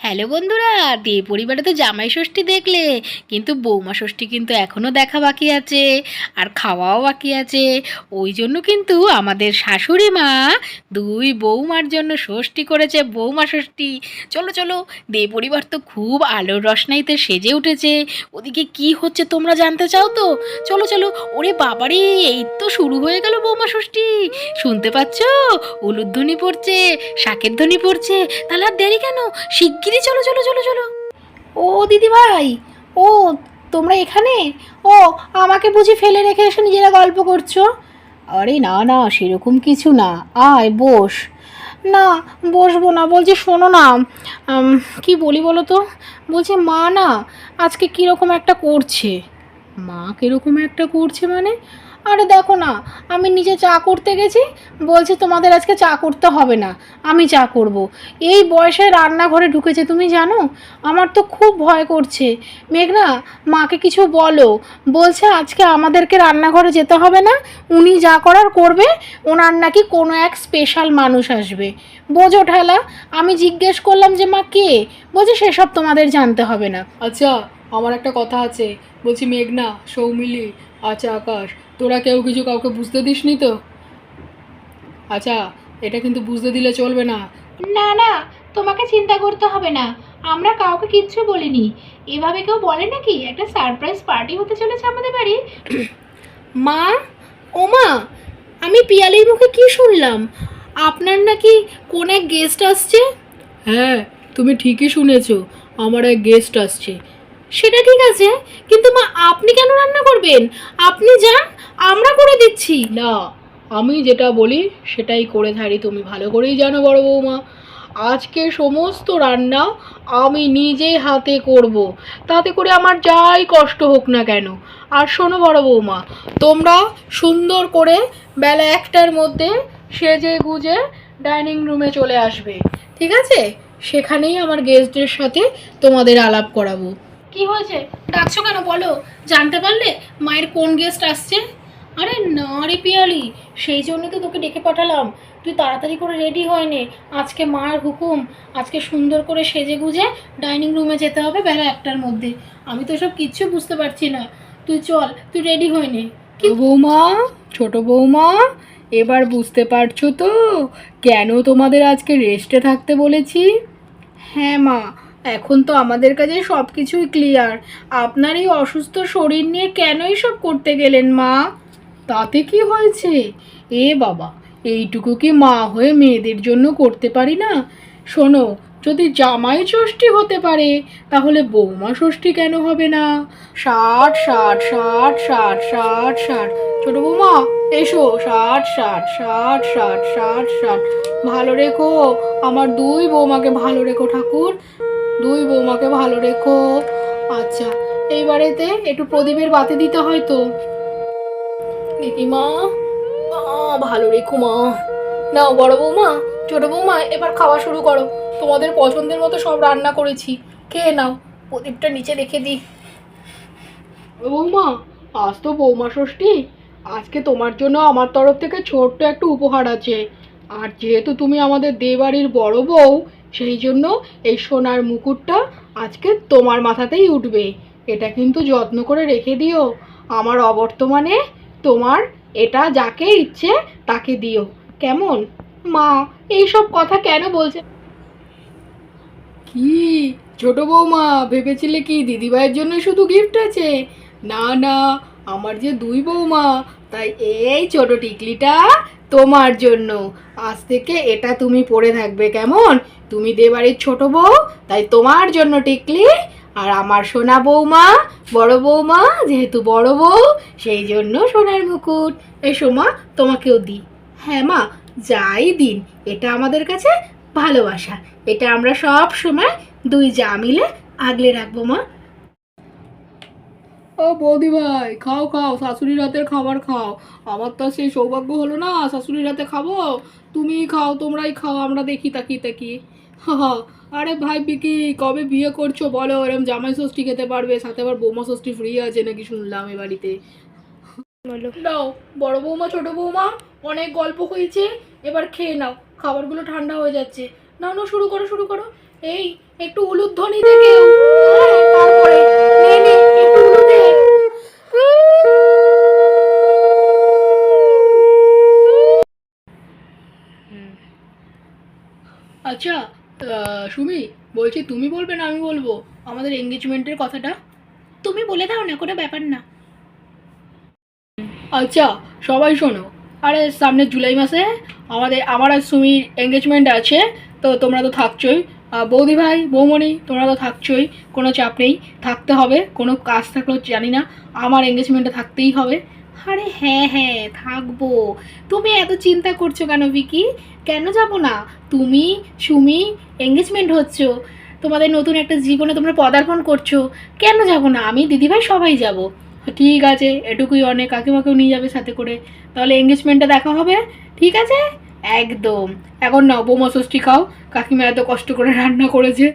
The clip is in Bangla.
হ্যালো বন্ধুরা দে পরিবারে তো জামাই ষষ্ঠী দেখলে, কিন্তু বৌমা ষষ্ঠী কিন্তু এখনও দেখা বাকি আছে, আর খাওয়াও বাকি আছে। ওই জন্য কিন্তু আমাদের শাশুড়ি মা দুই বৌমার জন্য ষষ্ঠী করেছে বৌমা ষষ্ঠী। চলো চলো দে পরিবার তো খুব আলোর রসনাইতে সেজে উঠেছে। ওদিকে কি হচ্ছে তোমরা জানতে চাও তো? চলো চলো, ওরে বাবারে, এই তো শুরু হয়ে গেল বৌমা ষষ্ঠী। শুনতে পাচ্ছ? উলুধ্বনি পড়ছে, শাকের ধ্বনি পড়ছে, তাহলে আর দেরি কেন? শিগগিরই চলো চলো চলো চলো। ও দিদি ভাই ও তোমরা এখানে? ও, আমাকে বুঝি ফেলে রেখে এসে নিজেরা গল্প করছ? আরে না না, সেরকম কিছু না। আয়, বস। না, বসবো না। বলছি শোনো না। কি বলি বলো তো? বলছি মা না, আজকে কীরকম একটা করছে? মা কীরকম একটা করছে মানে? আরে দেখো না, আমি নিজে চা করতে গেছি, বলছে তোমাদের আজকে চা করতে হবে না, আমি চা করব। এই বয়সে রান্নাঘরে ঢুকেছে, তুমি জানো? আমার তো খুব ভয় করছে। মেঘনা, মাকে কিছু বলো। বলছে আজকে আমাদেরকে রান্নাঘরে যেতে হবে না, উনি যা করার করবে, ওনার নাকি কোনো এক স্পেশাল মানুষ আসবে। বোঝো ঠেলা, আমি জিজ্ঞেস করলাম যে মা কে? বলছে সেসব তোমাদের জানতে হবে না। আচ্ছা আমার একটা কথা আছে। বলছি মেঘনা সৌমিলি আচ্ছা আকাশ তোরা কেউ কিছু কাউকে বুঝতে দিসনি তো? আচ্ছা এটা কিন্তু বুঝতে দিলে চলবে না। না না তোমাকে চিন্তা করতে হবে না। আমরা কাউকে কিচ্ছু বলিনি। এভাবে কেউ বলে নাকি একটা সারপ্রাইজ পার্টি হতে চলেছে আমাদের বাড়ি? মা ও মা আমি পিয়ালির মুখে কি শুনলাম? আপনার নাকি কোন এক গেস্ট আসছে? হ্যাঁ তুমি ঠিকই শুনেছো আমার এক গেস্ট আসছে। সেটা ঠিক আছে, কিন্তু মা, আপনি কেন রান্না করবেন? আপনি যান, আমরা করে দিচ্ছি। না, আমি যেটা বলি সেটাই করে থাকি তুমি ভালো করেই জানো বড় বৌমা। আজকে সমস্ত রান্না আমি নিজে হাতে করব। তাতে করে আমার যাই কষ্ট হোক না কেন। আর শোনো বড় বৌমা, তোমরা সুন্দর করে বেলা একটার মধ্যে সেজে গুজে ডাইনিং রুমে চলে আসবে। ঠিক আছে? সেখানেই আমার গেস্টদের সাথে তোমাদের আলাপ করাবো। কি হয়েছে? ডাকছো কেন? বলো। জানতে পারলে মায়ের কোন গেস্ট আসছে? আরে না রে পিয়ালি সেই জন্য তো তোকে ডেকে পাঠালাম। তুই তাড়াতাড়ি করে রেডি হয় নে আজকে মার হুকুম। আজকে সুন্দর করে সেজে গুজে ডাইনিং রুমে যেতে হবে বেলা একটার মধ্যে। আমি তো সব কিচ্ছু বুঝতে পারছি না। তুই চল তুই রেডি হয়ে নে কি বৌমা ছোট বৌমা এবার বুঝতে পারছ তো কেন তোমাদের আজকে রেস্টে থাকতে বলেছি? হ্যাঁ মা এখন তো আমাদের কাছে সব কিছুই ক্লিয়ার আপনার এই অসুস্থ শরীর নিয়ে কেনই সব করতে গেলেন মা? তাতে কি হয়েছে? এ বাবা, এইটুকু কি মা হয়ে মেয়েদের জন্য করতে পারি না? শোনো, যদি জামাই ষষ্ঠী হতে পারে, তাহলে বৌমা ষষ্ঠী কেন হবে না? ষাট ষাট ষাট ষাট ষাট ষাট। ছোট বৌমা, এসো। ষাট ষাট ষাট ষাট ষাট ষাট। ভালো রেখো, আমার দুই বৌমাকে ভালো রেখো ঠাকুর। দুই বৌমাকে ভালো রেখো। আচ্ছা এইবারেতে একটু প্রদীপের বাতি দিতে হয় তো। দিদিমা ভালো রেখো মা। নাও বড় বৌমা, ছোট বৌমা, এবার খাওয়া শুরু করো। তোমাদের পছন্দের মতো সব রান্না করেছি। খেয়ে নাও, প্রদীপটা নিচে রেখে দিই। বৌমা, আজ তো বৌমা ষষ্ঠী। আজকে তোমার জন্য আমার তরফ থেকে ছোট্ট একটা উপহার আছে। আর যেহেতু তুমি আমাদের দেবাড়ির বড় বউ সেই জন্য এই সোনার মুকুটটা আজকে তোমার মাথাতেই উঠবে। এটা কিন্তু যত্ন করে রেখে দিও। আমার অবর্তমানে তোমার এটা যাকে ইচ্ছে তাকে দিও। কেমন? মা, এইসব কথা কেন বলছে? কি? ছোট বৌমা, ভেবেছিলে কি দিদিভাইয়ের জন্য শুধু গিফট আছে? না না, আমার যে দুই বৌমা, তাই এই ছোট টিকলিটা তোমার জন্য। আজ থেকে এটা তুমি পরে থাকবে, কেমন? তুমি দেবাড়ির ছোট বউ, তাই তোমার জন্য টিকলি। আর আমার সোনা বৌমা বড় বৌমা যেহেতু বড় বউ, সেই জন্য সোনার মুকুট। এসো মা তোমাকেও দিই। হ্যাঁ মা, যাই দিন। এটা আমাদের কাছে ভালোবাসা। এটা আমরা সব সময় দুই যা মিলে আগলে রাখব মা। ও বৌদি ভাই খাও খাও শাশুড়ির হাতের খাবার খাও। আমার তো সেই সৌভাগ্য হলো না শাশুড়ির হাতে খাব? তুমি খাও তোমরাই খাও আমরা দেখি তাকিয়ে তাকি। হা। আরে ভাই বিকি কবে বিয়ে করছ বলো এরম জামাই ষষ্ঠী খেতে পারবে সাথে আবার বৌমা ষষ্ঠী ফ্রি আছে নাকি শুনলাম এ বাড়িতে। নাও বড় বৌমা ছোট বৌমা অনেক গল্প হয়েছে এবার খেয়ে নাও খাবারগুলো ঠান্ডা হয়ে যাচ্ছে। নাও নাও শুরু করো শুরু করো। এই একটু উলুধ্বনি কেউ হ্যাঁ, তারপরে নে নে একটু উলু দে আচ্ছা সুমি, বলছি তুমি বলবে না আমি বলব? আমাদের এঙ্গেজমেন্টের কথাটা? তুমি বলে দাও না, কোনো ব্যাপার না। আচ্ছা সবাই শোনো, আরে সামনে জুলাই মাসে আমাদের, আমার আর সুমির এঙ্গেজমেন্ট আছে, তো তোমরা তো থাকছোই। বৌদি ভাই, বৌমণি, তোমরা তো থাকছোই, কোনো চাপ নেই, থাকতে হবে, কোনো কাজ থাকলেও জানি না, আমার এঙ্গেজমেন্টে থাকতেই হবে। আরে হ্যাঁ হ্যাঁ থাকব। তুমি এত চিন্তা করছ কেন, ভিকি? কেন যাব না? তুমি, সুমি এঙ্গেজমেন্ট হচ্ছ। তোমাদের নতুন একটা জীবনে তোমরা পদার্পণ করছ। কেন যাব না? আমি, দিদিভাই, সবাই যাব। ঠিক আছে, এটুকুই অনেক। কাকিমাকেও নিয়ে যাবে সাথে করে। তাহলে এঙ্গেজমেন্টটা দেখা হবে? ঠিক আছে? একদম। এখন নাও বৌমা ষষ্ঠী খাও। কাকিমা এত কষ্ট করে রান্না করেছে।